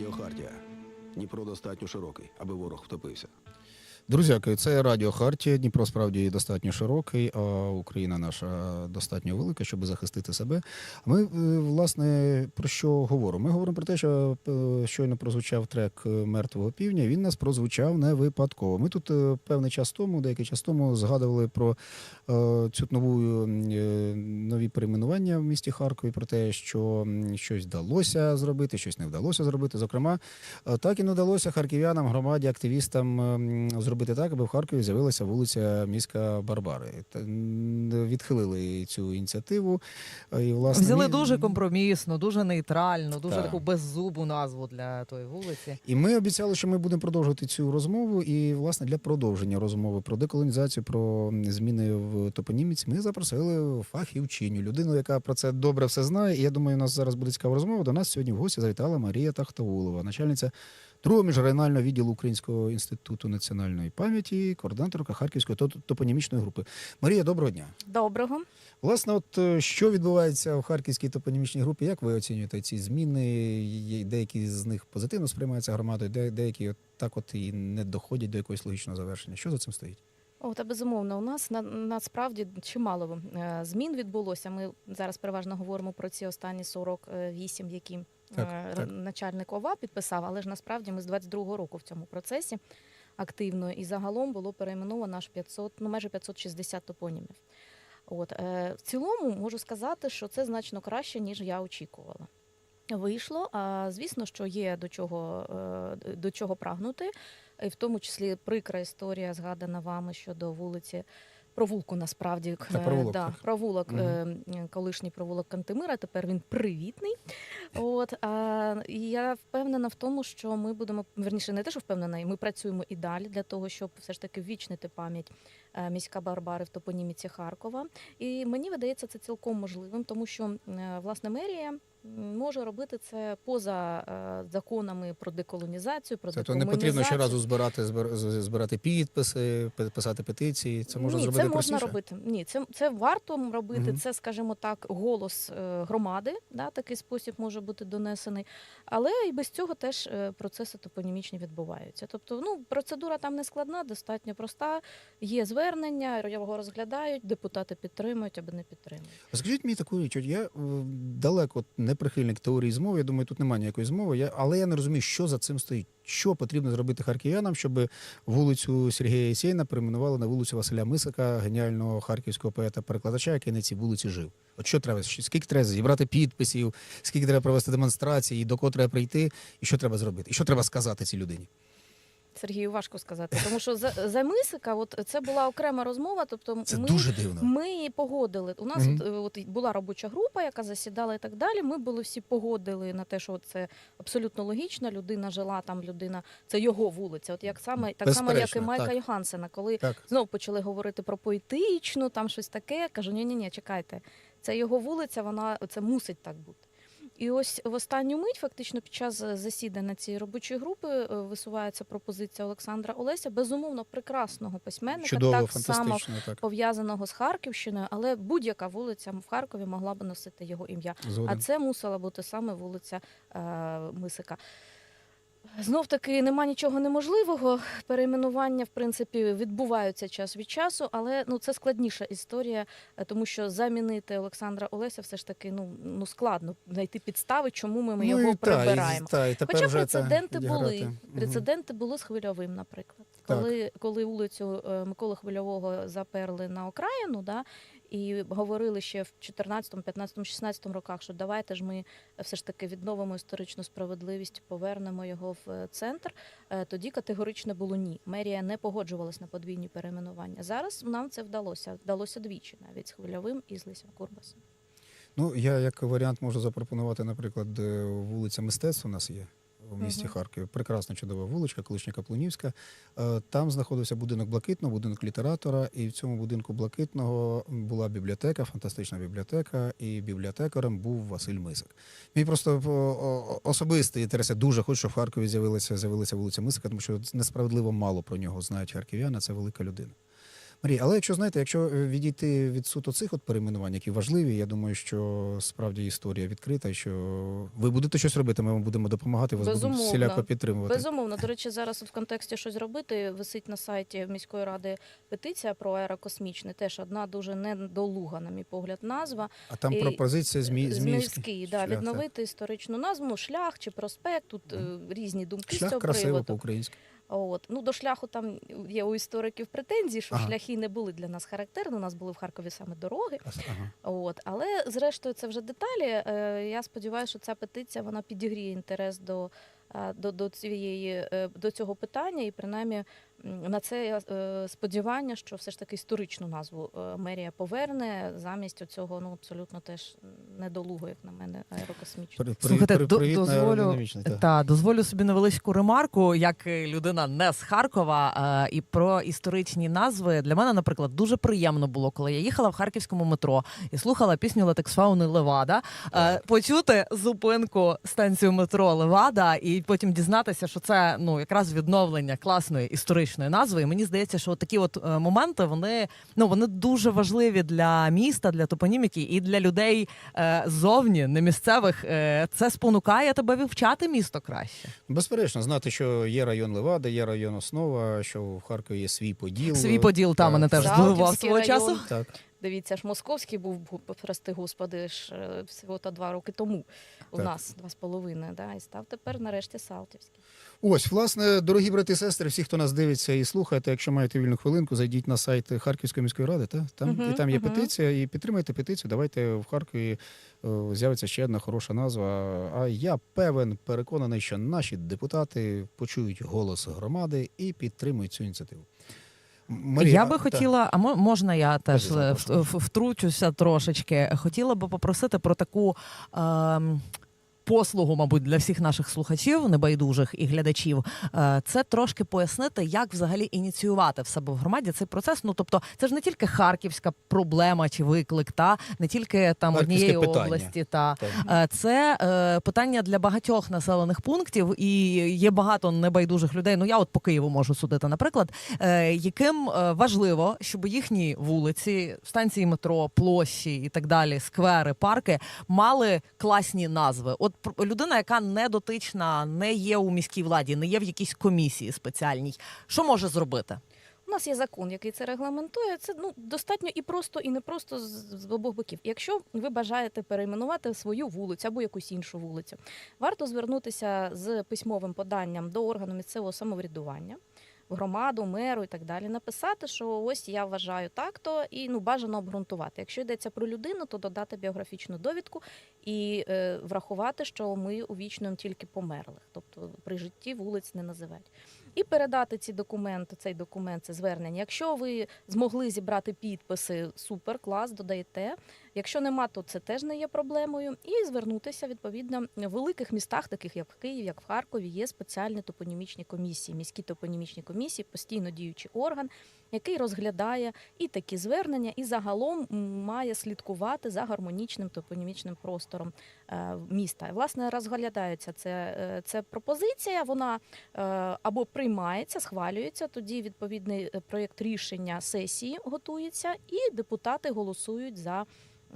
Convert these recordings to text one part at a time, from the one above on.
Радіо Хартія. Дніпро достатньо широкий, аби ворог втопився. Друзяки, це Радіо Хартія. Дніпро справді достатньо широкий, а Україна наша достатньо велика, щоб захистити себе. Ми, е, власне, про що говоримо? Ми говоримо про те, що е, щойно прозвучав трек е, мертвого півня. Він нас прозвучав не випадково. Ми тут певний час тому, деякий час тому, згадували про цю нову нові перейменування в місті Харкові, про те, що щось вдалося зробити, щось не вдалося зробити. Зокрема, Так і не вдалося харків'янам, громаді, активістам ем, зробити так, аби в Харкові з'явилася вулиця міська Барбари. Відхилили цю ініціативу. Е, І, власне, Взяли дуже компромісно, дуже нейтрально, дуже Так. таку беззубу назву для тої вулиці. І ми обіцяли, що ми будемо продовжувати цю розмову. І, власне, для продовження розмови про деколонізацію, про зміни в топоніміці, ми запросили фахівчиню, людину, яка про це добре все знає. І я думаю, у нас зараз буде цікава розмова. До нас сьогодні в гості завітала Марія Тахтаулова, начальниця другого міжрегіонального відділу Українського інституту національної пам'яті, координаторка Харківської топонімічної групи. Марія, доброго дня. Доброго. Власне, от е, що відбувається в Харківській топонімічній групі? Як ви оцінюєте ці зміни? Деякі з них позитивно сприймаються громадою, де- деякі от так от і не доходять до якогось логічного завершення. Що за цим стоїть? О, та безумовно, у нас на, насправді чимало е, змін відбулося. Ми зараз переважно говоримо про ці останні 48, які Так, е, так. начальник ОВА підписав, але ж насправді ми з 22-го року в цьому процесі активно і загалом було перейменовано аж 500, ну майже 560 топонімів. От е, в цілому можу сказати, що це значно краще ніж я очікувала. Вийшло. А звісно, що є до чого е, до чого прагнути, і в тому числі прикра історія, згадана вами щодо вулиці. Провулку насправді е, провулок, да, провулок, Мгм. е, колишній провулок Кантемира. Тепер він привітний. От а, я впевнена в тому, що ми будемо верніше, не те, що впевнена, і ми працюємо і далі для того, щоб все ж таки ввічнити пам'ять е, міська Барбари в топоніміці Харкова. І мені видається це цілком можливим, тому що е, власне мерія може робити це поза е, законами про деколонізацію, про Це то не потрібно щоразу збирати збир- збирати підписи, пи- писати петиції. Це можна Ні, зробити це можна простіше. робити. Ні, це, це варто робити. Мгм. Це, скажімо так, голос громади. Да, такий спосіб може бути донесений. Але і без цього теж е, процеси топонімічні відбуваються. Тобто, ну процедура там не складна, достатньо проста. Є звернення, його розглядають, депутати підтримують або не підтримують. Скажіть мені таку річ, я е, далеко не прихильник теорії змови. Я думаю, тут немає ніякої змови. Я, але я не розумію, що за цим стоїть. Що потрібно зробити харків'янам, щоб вулицю Сергія Єсєйна перейменували на вулицю Василя Мисика, геніального харківського поета-перекладача, який на цій вулиці жив. От що треба? Скільки треба зібрати підписів, скільки треба провести демонстрації, до кого треба прийти, і що треба зробити? І що треба сказати цій людині? Сергію, важко сказати, тому що за, за Мисика, от це була окрема розмова. Тобто, Це ми дуже дивно. Ми погодили. У нас Мгм. от, е, от була робоча група, яка засідала і так далі. Ми були всі погодили на те, що це абсолютно логічно. Людина жила там, людина це його вулиця. От як саме так само, як і Майка так. Йогансена, коли Так. знов почали говорити про поетичну, там щось таке. Кажу, ні, ні, ні, чекайте. Це його вулиця, вона це мусить так бути. І ось в останню мить, фактично, під час е, засідання цієї робочої групи е, висувається пропозиція Олександра Олеся, безумовно, прекрасного письменника, Чудово, так само. Так. пов'язаного з Харківщиною, але будь-яка вулиця в Харкові могла б носити його ім'я. А це мусила бути саме вулиця е, Мисика. Знов таки нема нічого неможливого. Перейменування, в принципі, відбуваються час від часу, але ну це складніша історія, е, тому що замінити Олександра Олеся все ж таки ну, ну складно знайти підстави, чому ми, ми Ну, його і та, і- прибираємо. та, і тепер Хоча прецеденти були. Прецеденти були з хвильовим, наприклад. Так. Коли, коли вулицю е, Миколи Хвильового заперли на окраїну, да, і говорили ще в 14, 15, 16 роках, що давайте ж ми все ж таки відновимо історичну справедливість, повернемо його в е, центр. е, Тоді категорично було ні. Мерія не погоджувалась на подвійні перейменування. Зараз нам це вдалося. Вдалося двічі, навіть з хвильовим і з Лисям Курбасом. Ну, я як варіант можу запропонувати, наприклад, е, вулиця мистецтв у нас є в місті. Харкові. Прекрасна чудова вуличка, колишня Каплунівська. Е, Там знаходився будинок блакитного, будинок літератора, і в цьому будинку блакитного була бібліотека, фантастична бібліотека, і бібліотекарем був Василь Мисик. Мій просто особистий інтерес. Я дуже хочу, щоб в Харкові з'явилася, з'явилася вулиця Мисика, тому що несправедливо мало про нього знають харків'яни. Це велика людина. Марія, але якщо знаєте, якщо е, відійти від суто цих от перейменувань, які важливі, я думаю, що справді історія відкрита, і що ви будете щось робити, ми вам будемо допомагати, вас будемо всіляко підтримувати. Безумовно, до речі, зараз в контексті щось робити. Висить на сайті міської ради петиція про аерокосмічне. Теж одна дуже недолуга, на мій погляд, назва. А там І- пропозиція змі... Зміївський, зміївський да, шлях, так. відновити історичну назву, шлях чи проспект. Тут е, різні думки з Шлях цього красиво по-українськи. От ну до шляху там є у істориків претензії, що Ага. шляхи не були для нас характерні. У нас були в Харкові саме дороги. Ага. От, але зрештою це вже деталі. Е, Я сподіваюся, що ця петиція вона підігріє інтерес до, е, до, до цієї е, до цього питання, і принаймні на це я, е, сподівання, що все ж таки історичну назву е, мерія поверне замість цього ну абсолютно теж недолуго, як на мене, аерокосмічного. При- при- при- до- дозволю, так. та, дозволю собі невеличку ремарку, як людина не з Харкова, е, і про історичні назви. Для мене, наприклад, дуже приємно було, коли я їхала в харківському метро і слухала пісню Латексфауни Левада. е, Почути зупинку станцію метро Левада, і потім дізнатися, що це ну якраз відновлення класної історичної назви. І мені здається, що от такі от е, моменти вони ну вони дуже важливі для міста, для топоніміки і для людей е, зовні, не місцевих. Е, це спонукає тебе вивчати місто краще. Безперечно, знати, що є район Левада, є район Основа, що в Харкові є свій поділ. Свій поділ там мене теж здивував свого часу. Так. Дивіться, ж московський був, прости господи, ж е, всього то два роки тому у Так. нас, два з половиною, да, і став тепер нарешті Салтівський. Ось, власне, дорогі брати і сестри, всі, хто нас дивиться і слухає, якщо маєте вільну хвилинку, зайдіть на сайт Харківської міської ради, та? Там, Мгм, і там є мгм. петиція, і підтримайте петицію. Давайте в Харкові е, з'явиться ще одна хороша назва. А я певен, переконаний, що наші депутати почують голос громади і підтримують цю ініціативу. Марія, я би та. хотіла, а можна я теж е, втручуся трошечки. Хотіла би попросити про таку. ем, Послугу, мабуть, для всіх наших слухачів, небайдужих і глядачів, Е, це трошки пояснити, як взагалі ініціювати в себе в громаді цей процес. Ну тобто, це ж не тільки харківська проблема чи виклик, та не тільки там однієї питання. області, та Так. Е, Це е, питання для багатьох населених пунктів, і є багато небайдужих людей. Ну я от по Києву можу судити, наприклад, е, яким е, важливо, щоб їхні вулиці, станції метро, площі і так далі, сквери, парки мали класні назви. От людина, яка не дотична, не є у міській владі, не є в якійсь комісії спеціальній, що може зробити? У нас є закон, який це регламентує. Це ну достатньо і просто, і не просто з, з обох боків. Якщо ви бажаєте перейменувати свою вулицю або якусь іншу вулицю, варто звернутися з письмовим поданням до органу місцевого самоврядування. Громаду, меру і так далі, написати, що ось я вважаю так-то, і ну бажано обґрунтувати. Якщо йдеться про людину, то додати біографічну довідку і е, врахувати, що ми увічнуємо тільки померлих, тобто при житті вулиць не називають і передати ці документи, цей документ, це звернення. Якщо ви змогли зібрати підписи, супер, клас, додаєте. Якщо нема, то це теж не є проблемою. І звернутися відповідно в великих містах, таких як в Києві, як в Харкові, є спеціальні топонімічні комісії, міські топонімічні комісії, постійно діючий орган, який розглядає і такі звернення, і загалом має слідкувати за гармонічним топонімічним простором е, міста. Власне, розглядається це, е, це пропозиція. Вона е, або приймається, схвалюється. Тоді відповідний проєкт рішення сесії готується, і депутати голосують за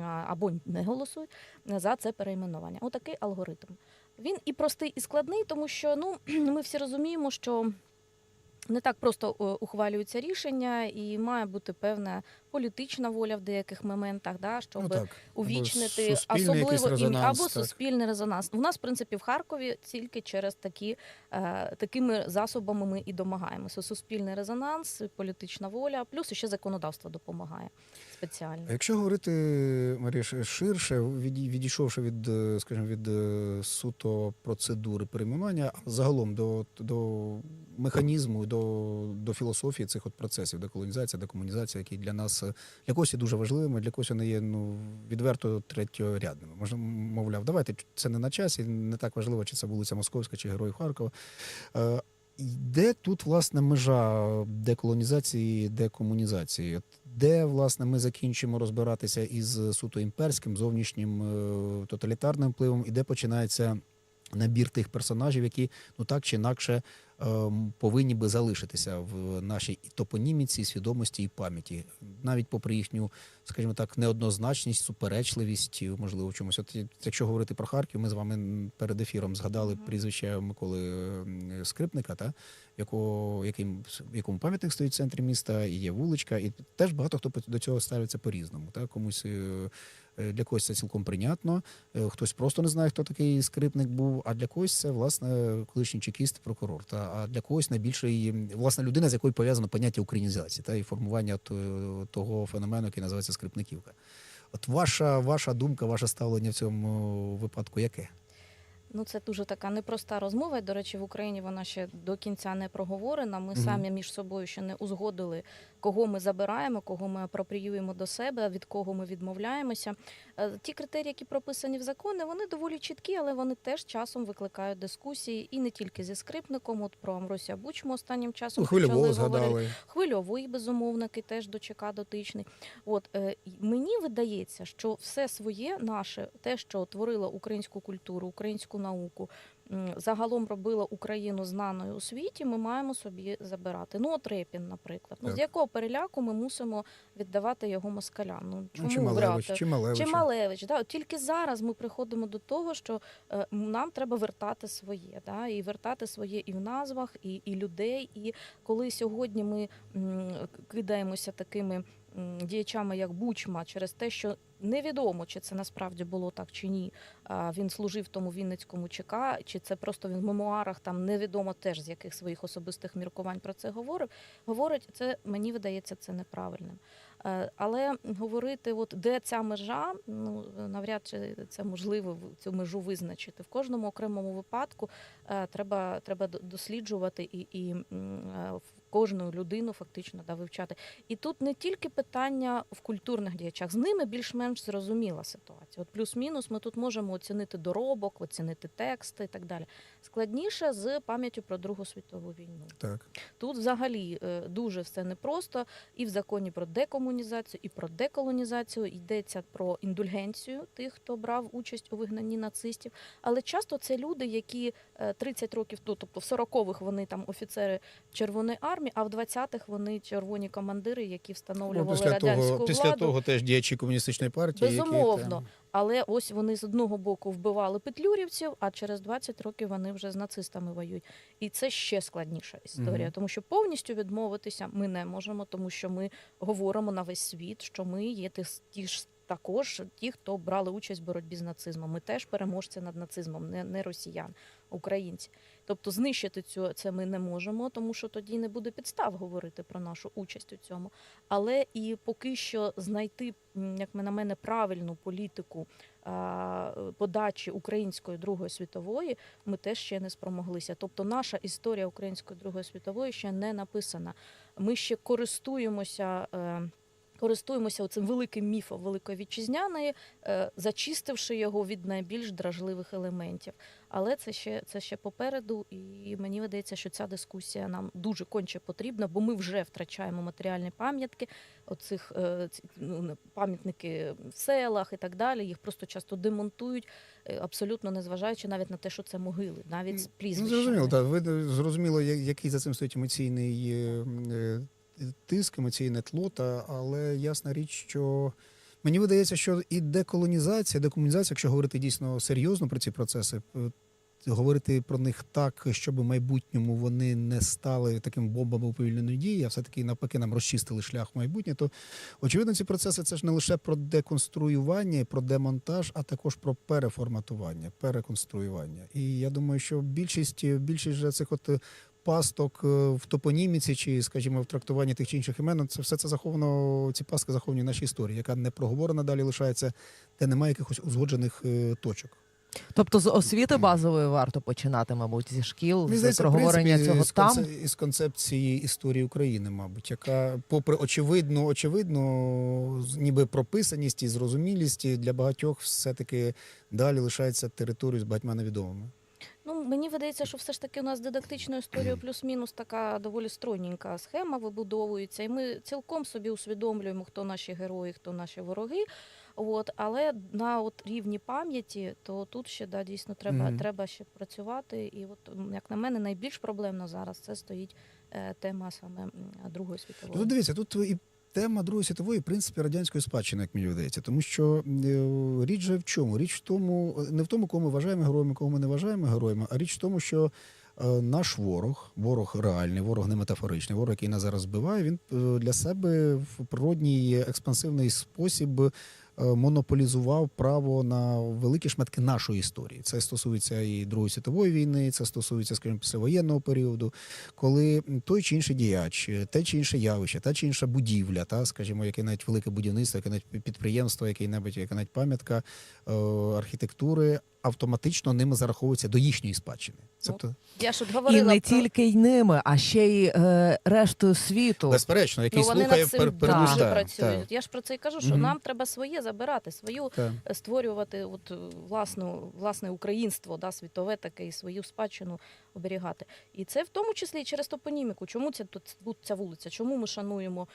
або не голосують за це перейменування. Отакий алгоритм. Він і простий, і складний, тому що ну ми всі розуміємо, що. Не так просто е, ухвалюються рішення, і має бути певна політична воля в деяких моментах, да, щоб Ну, так. увічнити особливо резонанс, або так. суспільний резонанс. У нас, в принципі, в Харкові тільки через такі е, такими засобами ми і домагаємося. Суспільний резонанс, політична воля, плюс ще законодавство допомагає спеціально. А Якщо говорити Марія ширше, відійшовши від, е, скажімо, від е, суто процедури перейменування, загалом до, до механізму, до, до філософії цих от процесів, деколонізація, декомунізація, які для нас е, для когось є дуже важливими, для когось вони є ну відверто третьорядними. Можна мовляв, давайте це не на часі, не так важливо, чи це вулиця Московська, чи Героїв Харкова. Е, Де тут власне межа деколонізації, декомунізації? Де власне ми закінчимо розбиратися із суто імперським зовнішнім е, тоталітарним впливом, і де починається набір тих персонажів, які ну так чи інакше повинні би залишитися в нашій топоніміці, свідомості і пам'яті, навіть попри їхню, скажімо так, неоднозначність, суперечливість, можливо, в чомусь. От якщо говорити про Харків, ми з вами перед ефіром згадали прізвище Миколи Скрипника, та якого яким якому пам'ятник стоїть в центрі міста, і є вуличка, і теж багато хто до цього ставиться по-різному. Та комусь е, е, для когось це цілком прийнятно. е, Хтось просто не знає, хто такий скрипник був. А для когось це власне колишній чекіст, прокурор. Та а для когось найбільший м, власне людина, з якою пов'язано поняття українізації та і формування того феномену, який називається скрипниківка. От ваша, ваша думка, ваше ставлення в цьому випадку яке? Ну, це дуже така непроста розмова. До речі, в Україні вона ще до кінця не проговорена. Ми угу. самі між собою ще не узгодили, кого ми забираємо, кого ми апропріюємо до себе, від кого ми відмовляємося. Е, Ті критерії, які прописані в законі, вони доволі чіткі, але вони теж часом викликають дискусії і не тільки зі скрипником. От про Амросія Бучму останнім часом Ну, почали говорити. Хвильовий безумовники теж до ЧК дотичний. От е, мені видається, що все своє наше, те, що творило українську культуру, українську науку, загалом робило Україну знаною у світі, ми маємо собі забирати. Ну, от Репін, наприклад. Ну, з якого переляку ми мусимо віддавати його москалям? Ну Ну, чому Чималевич, брати? Чималевич. Чи Малевич, да, от тільки зараз ми приходимо до того, що е, нам треба вертати своє, да, і вертати своє і в назвах, і, і людей. І коли сьогодні ми м, кидаємося такими діячами, як Бучма, через те, що невідомо, чи це насправді було так чи ні. Він служив тому Вінницькому ЧК, чи це просто він в мемуарах там невідомо теж з яких своїх особистих міркувань про це говорив. Говорить, це мені видається це неправильним. Е, Але говорити, от де ця межа, ну навряд чи це можливо цю межу визначити. В кожному окремому випадку е, треба, треба досліджувати і, і е, в кожну людину фактично да, вивчати. І тут не тільки питання в культурних діячах, з ними більш-менш зрозуміла ситуація. От плюс-мінус ми тут можемо оцінити доробок, оцінити тексти і так далі. Складніше з пам'яттю про Другу світову війну. Так. Тут взагалі е, дуже все непросто. І в законі про декомунізацію, і про деколонізацію йдеться про індульгенцію тих, хто брав участь у вигнанні нацистів. Але часто це люди, які е, 30 років тут, тобто в 40-х вони там офіцери Червоної армії, а в 20-х вони червоні командири, які Ну, встановлювали після радянську того, після владу. того теж діячі комуністичної партії. Безумовно. Які, там, Але ось вони з одного боку вбивали петлюрівців, а через 20 років вони вже з нацистами воюють. І це ще складніша історія, Мгм. тому що повністю відмовитися ми не можемо, тому що ми говоримо на весь світ, що ми є ті ж також ті, хто брали участь в боротьбі з нацизмом. Ми теж переможці над нацизмом, не, не росіян, українці. Тобто знищити цю це ми не можемо, тому що тоді не буде підстав говорити про нашу участь у цьому. Але і поки що знайти, як на мене, правильну політику подачі української Другої світової, ми теж ще не спромоглися. Тобто, наша історія української Другої світової ще не написана. Ми ще користуємося. Користуємося цим великим міфом Великої Вітчизняної, е, зачистивши його від найбільш дражливих елементів. Але це ще це ще попереду, і мені видається, що ця дискусія нам дуже конче потрібна, бо ми вже втрачаємо матеріальні пам'ятки, оцих е, ну, пам'ятники в селах і так далі. Їх просто часто демонтують, е, абсолютно не зважаючи навіть на те, що це могили, навіть з Ну, зрозуміло, так. Ви зрозуміло, який за цим стоїть емоційний тиск, емоційне тло, та, але ясна річ, що мені видається, що і деколонізація, декомунізація, якщо говорити дійсно серйозно про ці процеси, е, говорити про них так, щоб в майбутньому вони не стали такими бомбами уповільненої дії, а все-таки навпаки нам розчистили шлях в майбутнє, то очевидно, ці процеси це ж не лише про деконструювання, про демонтаж, а також про переформатування, переконструювання. І я думаю, що більшість більшість же цих от пасток е, в топоніміці чи, скажімо, в трактуванні тих чи інших імен, це все це заховано, ці пастки заховані в нашій історії, яка не проговорена далі лишається, де немає якихось узгоджених е, точок. Тобто з освіти базової варто починати, мабуть, зі шкіл, Мені з здається, проговорення принципі, цього з там. із концепції історії України, мабуть, яка, попри очевидно, очевидно, ніби прописаність і зрозумілість для багатьох, все-таки далі лишається територією з багатьма невідомими. Ну, мені видається, що все ж таки у нас дидактичною історією плюс-мінус така доволі стройненька схема вибудовується, і ми цілком собі усвідомлюємо, хто наші герої, хто наші вороги. От, але на от рівні пам'яті, то тут ще да, дійсно треба, Мгм. треба ще працювати. І от, як на мене, найбільш проблемно зараз це стоїть е, тема саме Другої світової. Ну, дивіться, тут і тема Другої світової, в принципі, радянської спадщини, як мені видається. Тому що е, річ же в чому? Річ в тому, не в тому, кого ми вважаємо героями, кого ми не вважаємо героями, а річ в тому, що е, наш ворог, ворог реальний, ворог не метафоричний, ворог, який нас зараз збиває, він е, для себе в природній експансивний спосіб. Е, Монополізував право на великі шматки нашої історії. Це стосується і Другої світової війни, це стосується, скажімо, післявоєнного періоду, коли той чи інший діяч, те чи інше явище, та чи інша будівля, та скажімо, яке навіть велике будівництво, яке навіть підприємство, яке навіть яке навіть пам'ятка е, архітектури, автоматично ними зараховується до їхньої спадщини. Тобто, Я ж от І не про... тільки й ними, а ще й е, рештою світу. безперечно, який ну, вони слухає над цим пер, дуже працюють. Я ж про це і кажу, що Мгм. нам треба своє забирати, свою Так. е, створювати от е, власну власне українство, да, світове таке і свою спадщину оберігати. І це в тому числі і через топоніміку. Чому ця тут тут ця вулиця? Чому ми шануємо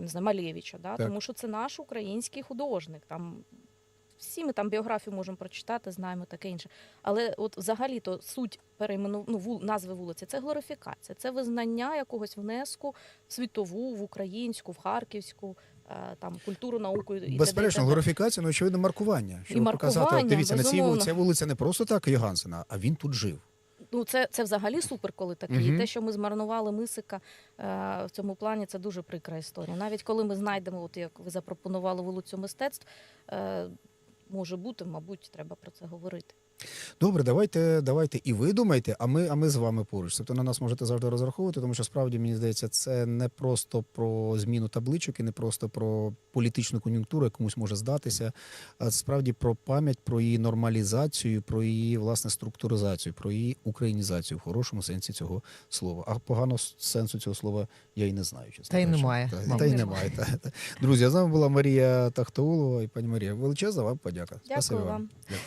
не знаю, Малєвича? Да? Так. Тому що це наш український художник. Там всі ми там біографію можемо прочитати, знаємо таке інше. Але от взагалі то суть переймену, ну, вул, назви вулиці це глорифікація, це визнання якогось внеску в світову, в українську, в харківську, е, там культуру, науку і Безперечно, глорифікація, ну очевидно, маркування. Щоб показати, от маркування, дивіться, на цій вулиці, ця вулиця не просто так Йогансена, а він тут жив. Ну, це, це взагалі супер, коли такі. Мгм. І те, що ми змарнували мисика е, в цьому плані, це дуже прикра історія. Навіть коли ми знайдемо, от як ви запропонували вулицю мистецтв, е, може бути, мабуть, треба про це говорити. Добре, давайте, давайте і ви думайте, а ми, а ми з вами поруч. Тобто на нас можете завжди розраховувати, тому що справді мені здається, це не просто про зміну табличок і не просто про політичну кон'юнктуру, комусь може здатися, а справді про пам'ять, про її нормалізацію, про її власне структуризацію, про її українізацію в хорошому сенсі цього слова. А поганого сенсу цього слова я і не знаю. Чесно Та й немає, Та, мабуть. та й Немає. Та, та. Друзі, з нами була Марія Тахтоулова і пані Марія. Величезна вам подяка. Дякую Спасибі вам. Дякую.